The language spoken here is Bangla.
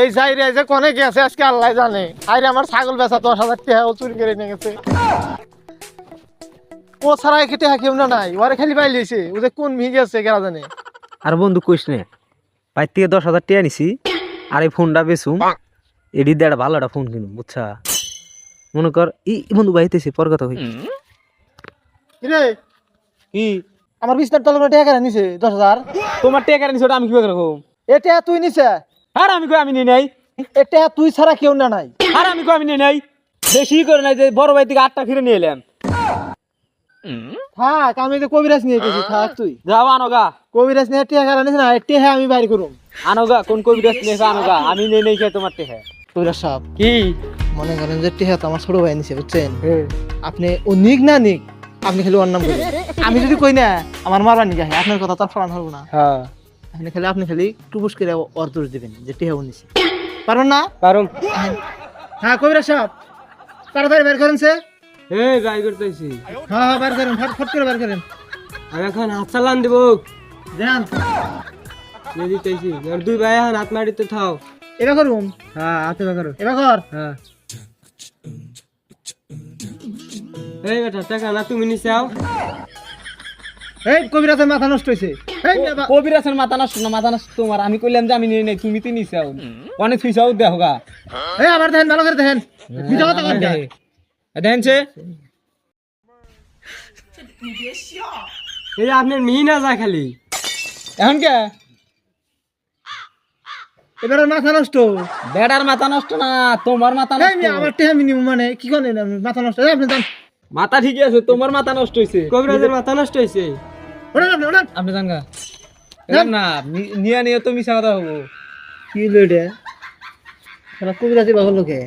এই যাই রে যে কোনে গেছে আজকে আল্লাহ জানে। আরে আমার ছাগল বেচা দশ হাজার টাকা ও চুরি করে নিয়ে গেছে। ও ছাড়া খেতে কেউ না নাই ওরে খালি পাই লিয়েছে ও যে কোন মিহি গেছে কেনা জানে। আর বন্ধু কইস নে বাইর থেকে দশ হাজার টাকা নিছি আর এই ফোনটা বেচুম এডি একটা ভালো একটা ফোন কিনুম বুঝছা? মনে কর ই বন্ধু বাইতেছি পর কথা কই। রে কি? আমার বিছনার তলে টাকা নিছে দশ হাজার। তোমার টাকা নিছি ওটা আমি কি করে রাখুম এটা তুই নিছে? আর আমি কই আমি নিয়ে নাই। এটা তুই ছাড়া কেউ না নাই। আর আমি কই আমি নিয়ে নাই। বেশি করে নাই যে বড় ভাই থেকে আটটা ফিরে নিয়ে এলাম। থাক আমি তো কবিরাজ নিয়ে গেছি থাক তুই। যাও আনোগা কবিরাজ নিয়ে কেনা নিছে না? টেহা আমি বাইর করুম। আনোগা কোন কবিরাজ নিয়ে আনোগা আমি নেই নেই খেয়ে তোমার টেহা। কবিরাজ সাহেব কি? মনে করেন যে টেহা তো আমার ছোট ভাই নিছে বুঝছেন? আপনি ও নিক না নিক আপনি খালি ওর নাম বলুন। আমি যদি কই না আমার মারবার নিকে আপনার কথা তো আর ফলান হব না। হ্যাঁ। আপনি খালি আপনি খালি টুপুস করে ওর দোষ দিবেন যে টেহা ও নিছে। পারবেন না? কারণ হ্যাঁ কবিরাজ সাহেব তাড়াতাড়ি বের করেন সে। এ গাই করতেছি। হ্যাঁ হ্যাঁ বের করেন ফট ফট করে বের করেন। আমি এখন হাত চালান দেব। দিতেছি। আর দুই ভাই এখন হাত মারিতে থাও। এবার করুন হ্যাঁ হাতে বাগারো এবার কর। হ্যাঁ। এই বেটা টাকা না তুমি নিছাও এই কবিরাজের মাথা নষ্ট এই মাথা নষ্ট না মাথা নষ্ট তোমার। আমি কইলাম যে আমি নিয়ে নেই তুমি তো নিছাও অনেক থুইছাও দেখো গা এই আবার দেখেন ভালো করে দেখেন। মিথ্যা কথা কন না। দেখছে এই আপনার মিহি না যায় খালি। এখন কে? এবার মাথা নষ্ট। বেড়ার মাথা নষ্ট না তোমার মাথা আমার টেহা মিনিমাম মানে কি করেন? মাথা নষ্ট। আপনি মাথা ঠিকই আছে তোমার মাথা নষ্ট হয়েছে কবিরাজের মাথা নষ্ট হয়েছে ওড়ান আপনি ওড়ান আপনি জান গা। না নি- নিয়ে নিয়ে তো মিশা কথা হব। কি এটা? সারা কবিরাজি বাবার লোকে।